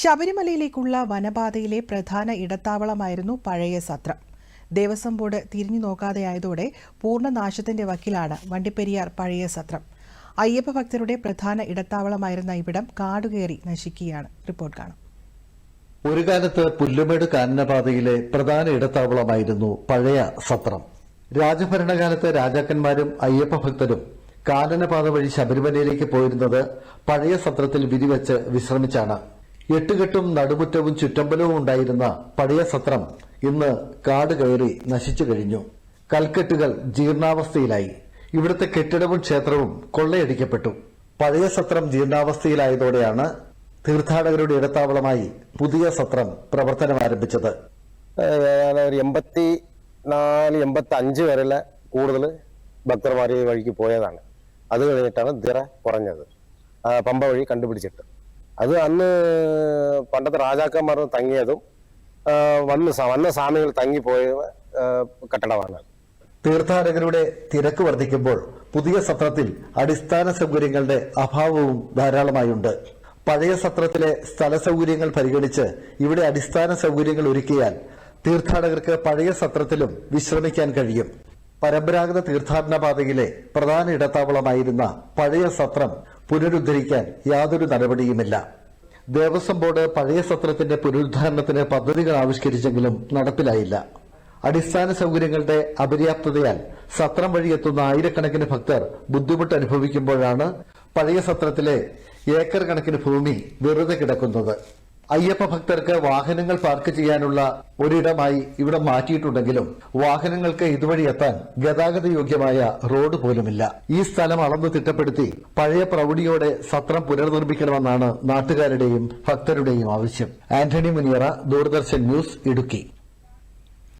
ശബരിമലയിലേക്കുള്ള വനപാതയിലെ പ്രധാന ഇടത്താവളമായിരുന്നു പഴയ സത്രം. ദേവസ്വം ബോർഡ് തിരിഞ്ഞു നോക്കാതെയായതോടെ പൂർണനാശത്തിന്റെ വക്കിലാണ് വണ്ടിപ്പെരിയാർ പഴയ സത്രം. അയ്യപ്പ ഭക്തരുടെ പ്രധാന ഇടത്താവളമായിരുന്ന ഇവിടം കാടുകയറി നശിക്കുകയാണ്. റിപ്പോർട്ട് കാണും. ഒരു കാലത്ത് പുല്ലുമേട് കാനനപാതയിലെ പ്രധാന ഇടത്താവളമായിരുന്നു പഴയ സത്രം. രാജഭരണകാലത്ത് രാജാക്കന്മാരും അയ്യപ്പ ഭക്തരും കാനനപാത വഴി ശബരിമലയിലേക്ക് പോയിരുന്നത് പഴയ സത്രത്തിൽ വിരിവെച്ച് വിശ്രമിച്ചാണ്. എട്ടുകെട്ടും നടുമുറ്റവും ചുറ്റമ്പലവും ഉണ്ടായിരുന്ന പഴയ സത്രം ഇന്ന് കാട് കയറി നശിച്ചു കഴിഞ്ഞു. കൽക്കെട്ടുകൾ ജീർണാവസ്ഥയിലായി. ഇവിടുത്തെ കെട്ടിടവും ക്ഷേത്രവും കൊള്ളയടിക്കപ്പെട്ടു. പഴയ സത്രം ജീർണാവസ്ഥയിലായതോടെയാണ് തീർത്ഥാടകരുടെ ഇടത്താവളമായി പുതിയ സത്രം പ്രവർത്തനം ആരംഭിച്ചത് എൺപത്തി നാല് എൺപത്തി അഞ്ച് വരെയുള്ള കൂടുതൽ ഭക്തർമാർ ഈ വഴിക്ക് പോയതാണ്. അത് കഴിഞ്ഞിട്ടാണ് ദിറ കുറഞ്ഞത്. പമ്പ വഴി കണ്ടുപിടിച്ചിട്ട്. അത് അന്ന് പണ്ടത്തെ രാജാക്കന്മാർ തങ്ങിയതും വന്ന് വന്ന സ്വാമികൾ തങ്ങിപ്പോയ കെട്ടിടമാണ്. തീർത്ഥാടകരുടെ തിരക്ക് വർദ്ധിക്കുമ്പോൾ പുതിയ സത്രത്തിൽ അടിസ്ഥാന സൗകര്യങ്ങളുടെ അഭാവവും ധാരാളമായുണ്ട്. പഴയ സത്രത്തിലെ സ്ഥല സൗകര്യങ്ങൾ പരിഗണിച്ച് ഇവിടെ അടിസ്ഥാന സൗകര്യങ്ങൾ ഒരുക്കിയാൽ തീർത്ഥാടകർക്ക് പഴയ സത്രത്തിലും വിശ്രമിക്കാൻ കഴിയും. പരമ്പരാഗത തീർത്ഥാടന പാതയിലെ പ്രധാന ഇടത്താവളമായിരുന്ന പഴയ സത്രം പുനരുദ്ധരിക്കാൻ യാതൊരു നടപടിയുമില്ല. ദേവസ്വം ബോർഡ് പഴയ സത്രത്തിന്റെ പുനരുദ്ധാരണത്തിന് പദ്ധതികൾ ആവിഷ്കരിച്ചെങ്കിലും നടപ്പിലായില്ല. അടിസ്ഥാന സൗകര്യങ്ങളുടെ അപര്യാപ്തതയാൽ സത്രം വഴി എത്തുന്ന ആയിരക്കണക്കിന് ഭക്തർ ബുദ്ധിമുട്ട് അനുഭവിക്കുമ്പോഴാണ് പഴയ സത്രത്തിലെ ഏക്കർ കണക്കിന് ഭൂമി വെറുതെ കിടക്കുന്നത്. അയ്യപ്പ ഭക്തർക്ക് വാഹനങ്ങൾ പാർക്ക് ചെയ്യാനുള്ള ഒരിടമായി ഇവിടെ മാറ്റിയിട്ടുണ്ടെങ്കിലും വാഹനങ്ങൾക്ക് ഇതുവഴി എത്താൻ ഗതാഗത യോഗ്യമായ റോഡ് പോലുമില്ല. ഈ സ്ഥലം അളന്നു തിട്ടപ്പെടുത്തി പഴയ പ്രൗഢിയോടെ സത്രം പുനർനിർമ്മിക്കണമെന്നാണ് നാട്ടുകാരുടെയും ഭക്തരുടെയും ആവശ്യം. ആന്റണി മുനിയറ ദൂരദർശൻ ന്യൂസ് ഇടുക്കി.